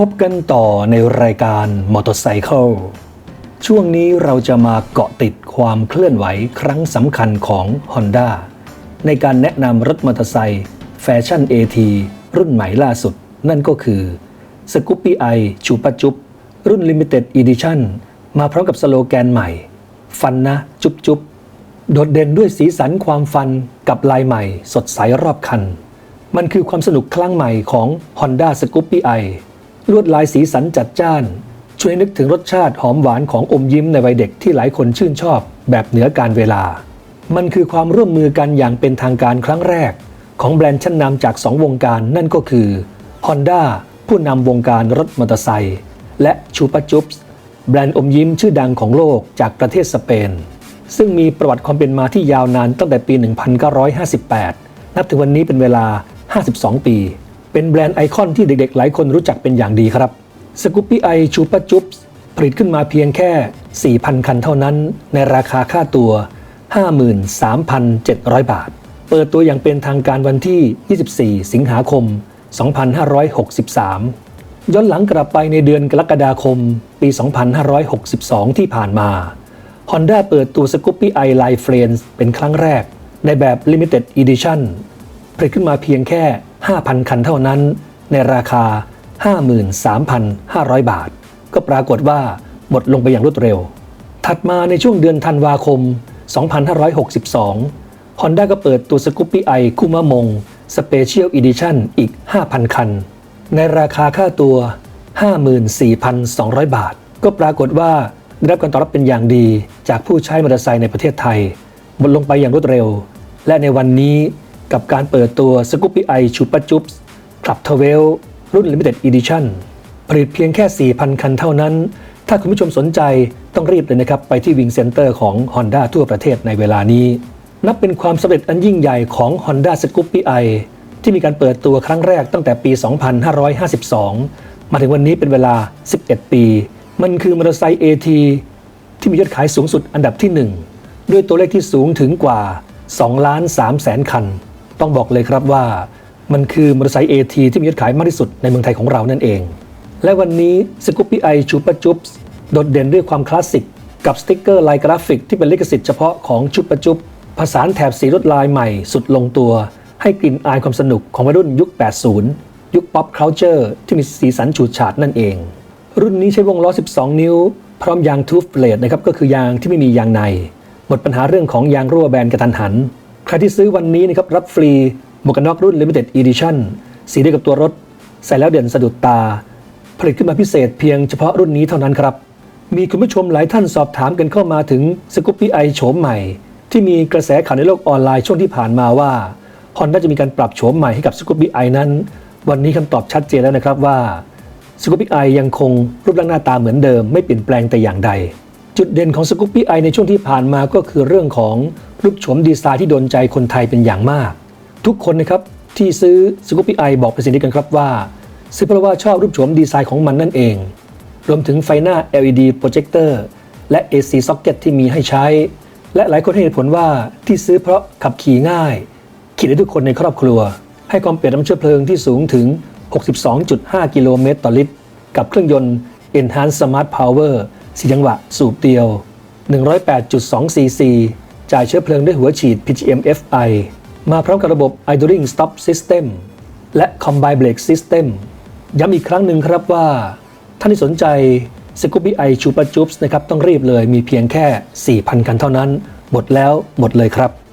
พบกันต่อในรายการมอเตอร์ไซค์ช่วงนี้เราจะมาเกาะติดความเคลื่อนไหวครั้งสำคัญของ Honda ในการแนะนำรถมอเตอร์ไซค์แฟชั่น AT รุ่นใหม่ล่าสุด นั่นก็คือ Scoopy i ชูปจุบรุ่น Limited Edition มาพร้อมกับสโลแกนใหม่ ฟันนะ จุบจุบโดดเด่นด้วยสีสันความฟันกับลายใหม่ สดใสรอบคัน มันคือความสนุกครั้งใหม่ของ Honda Scoopy i ลวดลายสีสันจัดจ้านช่วยนึกถึงรสชาติหอมหวานของอมยิ้มในวัยเด็กที่หลายคนชื่นชอบ แบบเหนือการเวลา มันคือความร่วมมือกันอย่างเป็นทางการครั้งแรก ของแบรนด์ชั้นนำจากสองวงการนั่นก็คือ Honda ผู้นำวงการรถมอเตอร์ไซค์และชูป a จุ p ส์แบรนด์อมยิ้มชื่อดังของโลกจากประเทศสเปน ซึ่งมีประวัติความเป็นมาที่ยาวนานตั้งแต่ปี 1958 นับถึงวันนี้เป็นเวลา 52 ปี เป็นแบรนด์ไอคอนที่เด็กๆ หลายคนรู้จักเป็นอย่างดีครับสกูปปี้ไอชูป a จุ p ส์ผลิตขึ้นมาเพียงแค่ 4,000 คันเท่านั้น ในราคาค่าตัว 53,700 บาท เปิดตัวอย่างเป็นทางการวันที่ 24 สิงหาคม 2563 ย้อนหลังกลับไปในเดือนกรกฎาคม ปี 2562 ที่ผ่านมา Honda เปิดตัว Scoopy i Line Friends เป็นครั้งแรก ในแบบ Limited Edition ผลิตขึ้นมาเพียงแค่ 5,000 คันเท่านั้น ในราคา 53,500 บาท ก็ปรากฏว่าหมดลงไปอย่างรวดเร็ว ถัดมาในช่วงเดือนธันวาคม 2562 Honda ก็เปิดตัว Scoopy i คุมะมง Special Edition อีก 5,000 คัน ในราคาค่าตัว 54,200 บาท ก็ปรากฏว่าได้รับการตอบรับเป็นอย่างดีจากผู้ใช้มอเตอร์ไซค์ในประเทศไทย หมดลงไปอย่างรวดเร็ว และในวันนี้ กับการเปิดตัว Scoopy i ชูป a จุบส์คลับทเวลรุ่น Limited Edition ผลิตเพียงแค่ 4,000 คันเท่านั้น ถ้าคุณผู้ชมสนใจต้องรีบเลยนะครับ ไปที่วิงเซ็นเตอร์ของ Honda ทั่วประเทศในเวลานี้ นับเป็นความสำเร็จอันยิ่งใหญ่ของ Honda Scoopy i ที่มีการเปิดตัวครั้งแรกตั้งแต่ปี 2552 มาถึงวันนี้เป็นเวลา 11 ปี มันคือมอเตอร์ไซค์ AT ที่มียอดขายสูงสุดอันดับที่ 1 ด้วยตัวเลขที่สูงถึงกว่า 2 ล้าน3แสนคัน ต้องบอกเลยครับว่า มันคือมอเตอร์ไซค์ AT ที่มียอดขายมากที่สุดในเมืองไทยของเรานั่นเอง และวันนี้ Scoopy i ชูป a จุ p ส์โดดเด่นด้วยความคลาสสิกกับสติ๊กเกอร์ลายกราฟิกที่เป็นลิขสิทธิ์เฉพาะของชุปปะจุบผสานแถบสีลวดลายใหม่สุดลงตัว ให้กลิ่นอายความสนุกของวัยรุ่นยุค 80 ยุคป๊อปคาเจอร์ที่มีสีสันฉูดฉาดนั่นเอง รุ่นนี้ใช้วงล้อ 12 นิ้ว พร้อมยางทูฟเบลดนะครับก็คือยางที่ไม่มียางใน หมดปัญหาเรื่องของยางรั่วแบนกระทันหัน รที่ซื้อวันนี้นะครับรับฟรีหมวกกันน็อกรุ่น Limited Edition สีเดียวกับตัวรถ ใส่แล้วเด่นสะดุดตา ผลิตขึ้นมาพิเศษเพียงเฉพาะรุ่นนี้เท่านั้นครับ มีคุณผู้ชมหลายท่านสอบถามกันเข้ามาถึง Scoopy i โฉมใหม่ ที่มีกระแสข่าวในโลกออนไลน์ช่วงที่ผ่านมาว่า Honda จะมีการปรับโฉมใหม่ให้กับ Scoopy i นั้น วันนี้คำตอบชัดเจนแล้วนะครับว่า Scoopy i ยังคงรูปร่างหน้าตาเหมือนเดิม ไม่เปลี่ยนแปลงแต่อย่างใด จุดเด่นของ Scoopy i ในช่วงที่ผ่านมาก็คือเรื่องของ รูปโฉมดีไซน์ที่โดนใจคนไทยเป็นอย่างมาก ทุกคนนะครับที่ซื้อ Scoopy i บอกเป็นสิ่งเดียวกันครับว่าซื้อเพราะว่าชอบรูปโฉมดีไซน์ของมันนั่นเอง รวมถึงไฟหน้า LED โปรเจคเตอร์และ AC socket ที่มีให้ใช้ และหลายคนให้เหตุผลว่าที่ซื้อเพราะขับขี่ง่าย ขี่ได้ทุกคนในครอบครัว ให้ความเปรียบน้ำเชื้อเพลิงที่สูงถึง 62.5 กิโลเมตรต่อลิตร กับเครื่องยนต์ Enhanced Smart Power 4จังหวะสูบเดียว 108.2 cc จ่ายเชื้อเพลิงด้วยหัวฉีด PGM FI มาพร้อมกับระบบ Idling Stop System และ Combine Brake System ย้ำอีกครั้งหนึ่งครับว่า ท่านที่สนใจ Scoopy i ชูป a จุ p ส์นะครับต้องรีบเลยมีเพียงแค่ 4,000 คันเท่านั้น หมดแล้วหมดเลยครับ